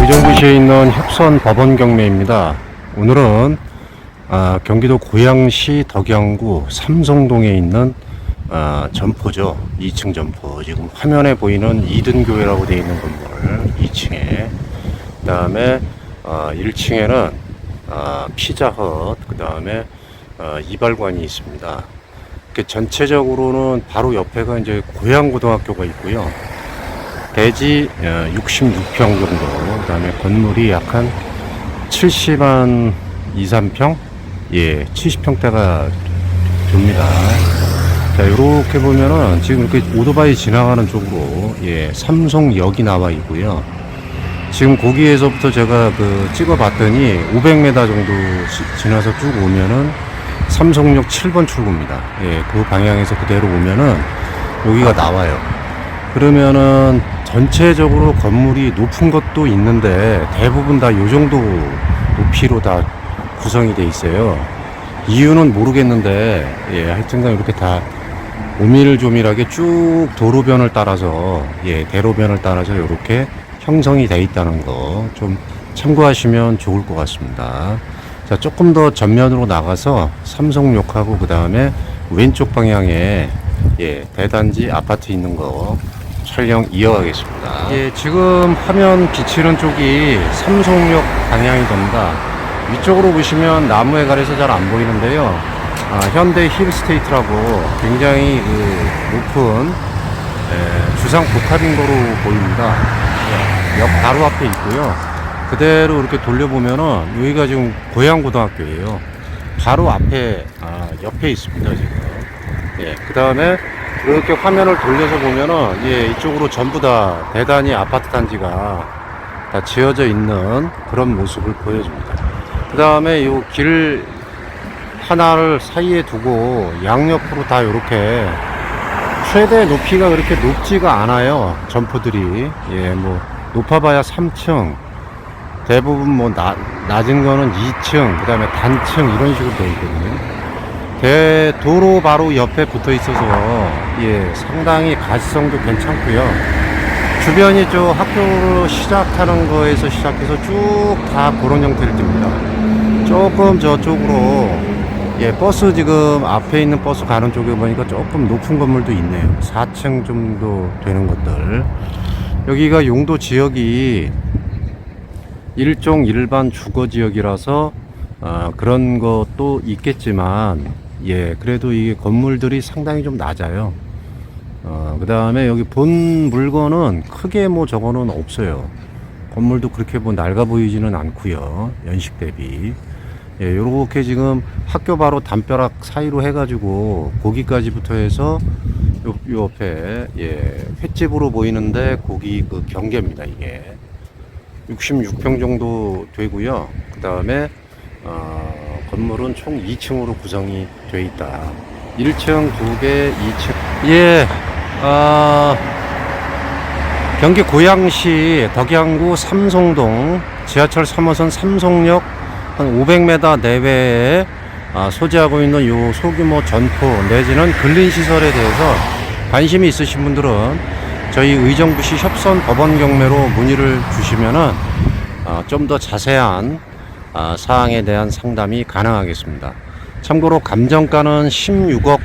의정부시에 있는 협선 법원 경매입니다. 오늘은 아, 경기도 고양시 덕양구 삼성동에 있는 아, 점포죠. 2층 점포. 지금 화면에 보이는 이든교회라고 되어 있는 건물 2층에. 그 다음에 1층에는 피자헛, 그 다음에 이발관이 있습니다. 이렇게 전체적으로는 바로 옆에가 이제 고양고등학교가 있고요. 대지 66평 정도, 그 다음에 건물이 약 한 70한 2, 3평? 예, 70평대가 됩니다. 자, 이렇게 보면은 지금 이렇게 오토바이 지나가는 쪽으로, 예, 삼성역이 나와 있고요. 지금 거기에서부터 제가 그 찍어 봤더니 500m 정도 시- 지나서 쭉 오면은 삼성역 7번 출구입니다. 예, 그 방향에서 그대로 오면은 여기가 나와요. 그러면은 전체적으로 건물이 높은 것도 있는데 대부분 다 요 정도 높이로 다 구성이 돼 있어요. 이유는 모르겠는데 예, 하여튼간 이렇게 다 오밀조밀하게 쭉 도로변을 따라서 예, 대로변을 따라서 이렇게 형성이 돼 있다는 거 좀 참고하시면 좋을 것 같습니다. 자, 조금 더 전면으로 나가서 삼성역하고 그 다음에 왼쪽 방향에 예, 대단지 아파트 있는 거 촬영 이어가겠습니다. 예, 지금 화면 비치는 쪽이 삼성역 방향이 됩니다. 위쪽으로 보시면 나무에 가려서 잘 안 보이는데요. 아, 현대 힐스테이트라고 굉장히 그 높은 예, 주상 복합인 거로 보입니다. 예, 역 바로 앞에 있고요. 그대로 이렇게 돌려보면은 여기가 지금 고양고등학교예요. 바로 앞에 아, 옆에 있습니다 지금. 예, 그 다음에 이렇게 화면을 돌려서 보면은 예, 이쪽으로 전부 다 대단히 아파트 단지가 다 지어져 있는 그런 모습을 보여줍니다. 그 다음에 이 길 하나를 사이에 두고 양옆으로 다 이렇게 최대 높이가 그렇게 높지가 않아요. 점포들이. 예, 뭐, 높아봐야 3층. 대부분 뭐, 나, 낮은 거는 2층, 그 다음에 단층, 이런 식으로 되어 있거든요. 대, 도로 바로 옆에 붙어 있어서, 예, 상당히 가시성도 괜찮고요 주변이 저 학교로 시작하는 거에서 시작해서 쭉 다 그런 형태를 띱니다. 조금 저쪽으로 예, 버스 지금 앞에 있는 버스 가는 쪽에 보니까 조금 높은 건물도 있네요. 4층 정도 되는 것들. 여기가 용도 지역이 일종 일반 주거 지역이라서 어, 그런 것도 있겠지만 예, 그래도 이게 건물들이 상당히 좀 낮아요. 어, 그 다음에 여기 본 물건은 크게 뭐 저거는 없어요. 건물도 그렇게 뭐 낡아 보이지는 않고요. 연식 대비. 예, 요렇게 지금 학교 바로 담벼락 사이로 해가지고 거기까지부터 해서 요, 요 옆에 예, 횟집으로 보이는데 거기 그 경계입니다 이게 66평 정도 되고요. 그 다음에 어, 건물은 총 2층으로 구성이 돼 있다. 1층, 2개, 2층. 예, 아, 경기 고양시 덕양구 삼성동 지하철 3호선 삼성역 한 500m 내외에 아, 소재하고 있는 요 소규모 전포 내지는 근린 시설에 대해서 관심이 있으신 분들은 저희 의정부시 협선 법원 경매로 문의를 주시면은 아, 좀더 자세한 아, 사항에 대한 상담이 가능하겠습니다. 참고로 감정가는 16억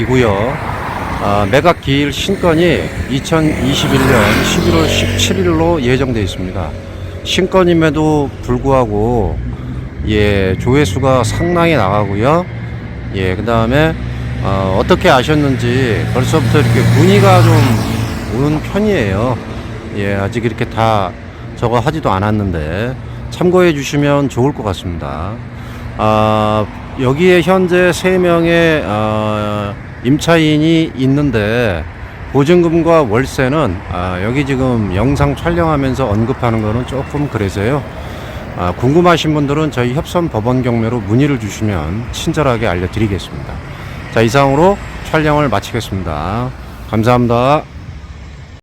이고요. 아, 매각 기일 신건이 2021년 11월 17일로 예정되어 있습니다. 신건임에도 불구하고 예 조회수가 상당히 나가고요. 예 그다음에 어, 어떻게 아셨는지 벌써부터 이렇게 문의가 좀 오는 편이에요. 예 아직 이렇게 다 저거 하지도 않았는데 참고해 주시면 좋을 것 같습니다. 아 여기에 현재 세 명의 어, 임차인이 있는데 보증금과 월세는 아, 여기 지금 영상 촬영하면서 언급하는 거는 조금 그래서요. 아, 궁금하신 분들은 저희 협선 법원 경매로 문의를 주시면 친절하게 알려드리겠습니다. 자, 이상으로 촬영을 마치겠습니다. 감사합니다.